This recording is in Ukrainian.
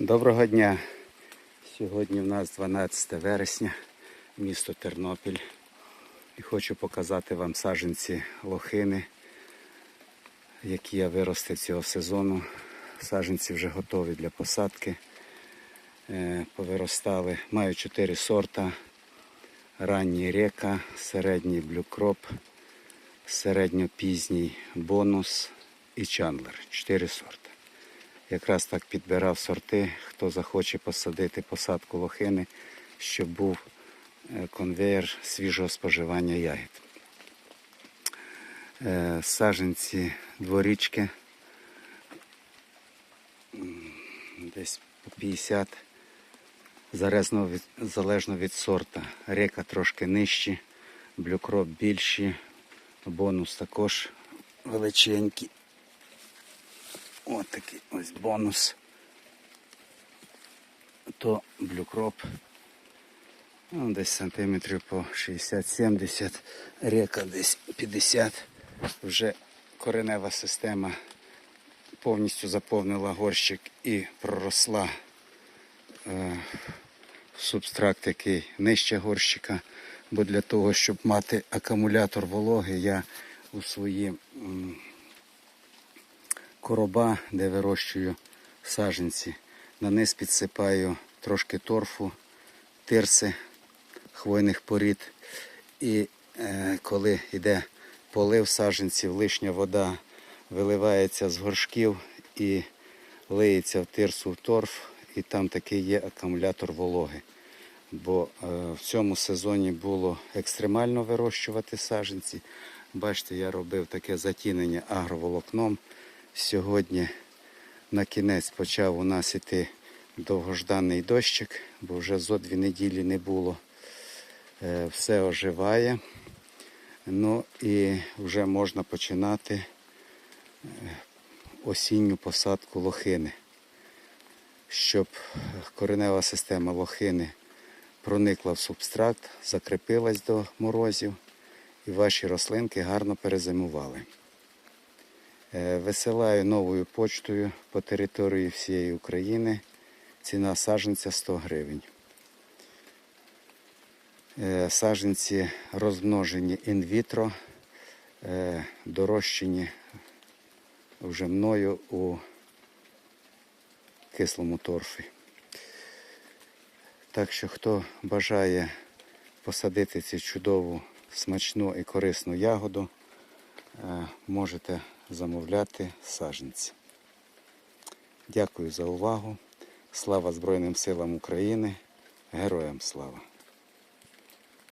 Доброго дня. Сьогодні в нас 12 вересня, місто Тернопіль. І хочу показати вам саджанці лохини, які я виростив цього сезону. Саджанці вже готові для посадки. Е, Повиростали. Маю 4 сорта. Ранній река, середній блюкроп, середньопізній бонус і чандлер. Чотири сорти. Якраз так підбирав сорти, хто захоче посадити посадку лохини, щоб був е, конвейер свіжого споживання ягід. Е, Саженці дворічки десь по 50, залежно від, залежно від сорта. Река трошки нижчі, блюкроп більші, бонус також величенький. Ось такий ось бонус. То блюкроп. Ну, десь сантиметрів по 60-70, река десь 50. Вже коренева система повністю заповнила горщик і проросла е, субстракт, який нижче горщика. Бо для того, щоб мати акумулятор вологи, я у свої короба, де вирощую саженці. На низ підсипаю трошки торфу, тирси хвойних порід. І е, коли йде полив саженців, лишня вода виливається з горшків і лиється в тирсу в торф, і там такий є акумулятор вологи. Бо е, в цьому сезоні було екстремально вирощувати саженці. Бачите, я робив таке затінення агроволокном. Сьогодні на кінець почав у нас іти довгожданий дощик, бо вже зо дві неділі не було. Е, Все оживає. Ну і вже можна починати е, осінню посадку лохини. Щоб коренева система лохини проникла в субстракт, закріпилась до морозів і ваші рослинки гарно перезимували. Е, Висилаю новою почтою по території всієї України. Ціна саджанця 100 гривень. Е, Саджанці розмножені інвітро, е, дорощені вже мною у кислому торфі. Так що, хто бажає посадити цю чудову, смачну і корисну ягоду, можете замовляти саджанці. Дякую за увагу. Слава Збройним силам України. Героям слава!